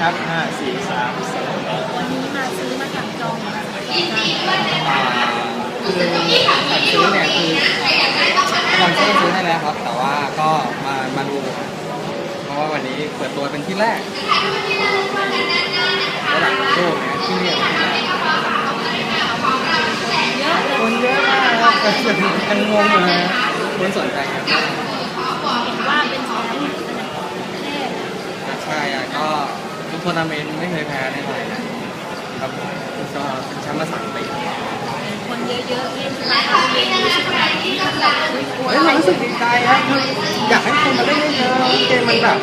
ครับห้าสี่สามสองวันนี้มาซื้อมาสั่งจองหรือมาสั่งจองอ่าคือสั่งซื้อเนี่ยคือลองซื้อซื้อให้แล้วครับ แต่ว่าก็มามาดู เพราะว่าวันนี้เปิดตัวเป็นที่แรกระดับโลกเนี่ยที่เนี่ยเยอะเลยคนเยอะมากครับยังงเลยคนสนใจครับ เห็นว่าเป็นแชมป์ระดับประเทศ ใช่อะก็ทุ กทัวร์นาเมนต์ไม่เคยแพ้ในไทยนะครับผมก็เป็นแชมป์มาสามปีคนเยอะๆเล่นสไตล์เอาเองรู้สึกแบบนี้แบบกลัวเฮ้ยอะไรผมรู้สึกดีใจครับอยากให้คนมาเล่นเยอะเกมมันแบบ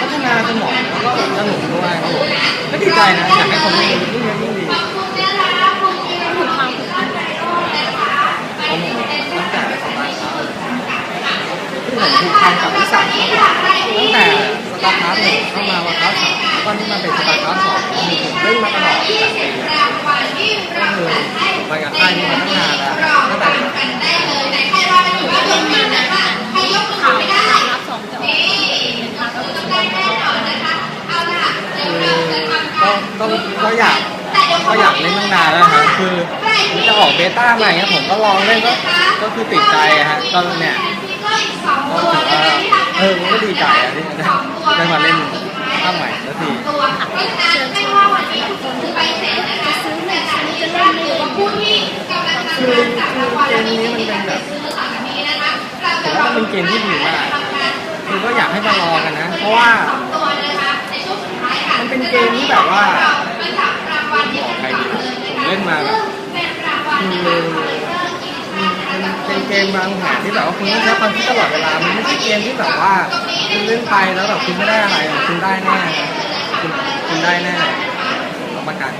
พัฒนาสมองแล้วก็สนุกด้วยครับผมก็ดีใจนะอยากให้คนเล่นยิ่งเยอะยิ่งดีผมตั้งแต่สมัยผมผูกพันกับวิสัยตั้งแต่ ตาร์ทหนึ่งเข้ามาวันอัพสามแล้วก็นี่มาเป็นสตาร์ทสองผมเล่นมาตลอดแปดปีก็คือไปกับค่ายนี้มาตั้งนานแล้วตั้งแต่ก็ก็อยากก็อยากเล่นตั้งนานแล้วครับคือมันจะออกเบต้าใหม่เนี่ยผมก็ลองเล่นก็ก็คือติดใจอะฮะก็เนี่ยก็ถือว่าเออก็ดีใจอะที่ได้ ได้มาเล่นภาคใหม่สักทีเชิญชวนคนที่จะซื้อหนึ่งซื้อจะเล่นไม่เล่นคือคือเกมนี้มันเป็นแบบผมว่ามันเป็นเกมที่ดีมากคือก็อยากให้มาลองกันนะ เพราะว่ามันเป็นเกมที่แบบว่าบอกใครดีผมเล่นมาแบบคือมัน เกมบางแผนที่แบบว่าคุณต้องใช้ความคิดตลอดเวลา มันไม่ใช่เกมที่แบบว่าคุณเล่นไปแล้วแบบคุณไม่ได้อะไร คุณได้แน่ คุณคุณได้แน่รับประกัน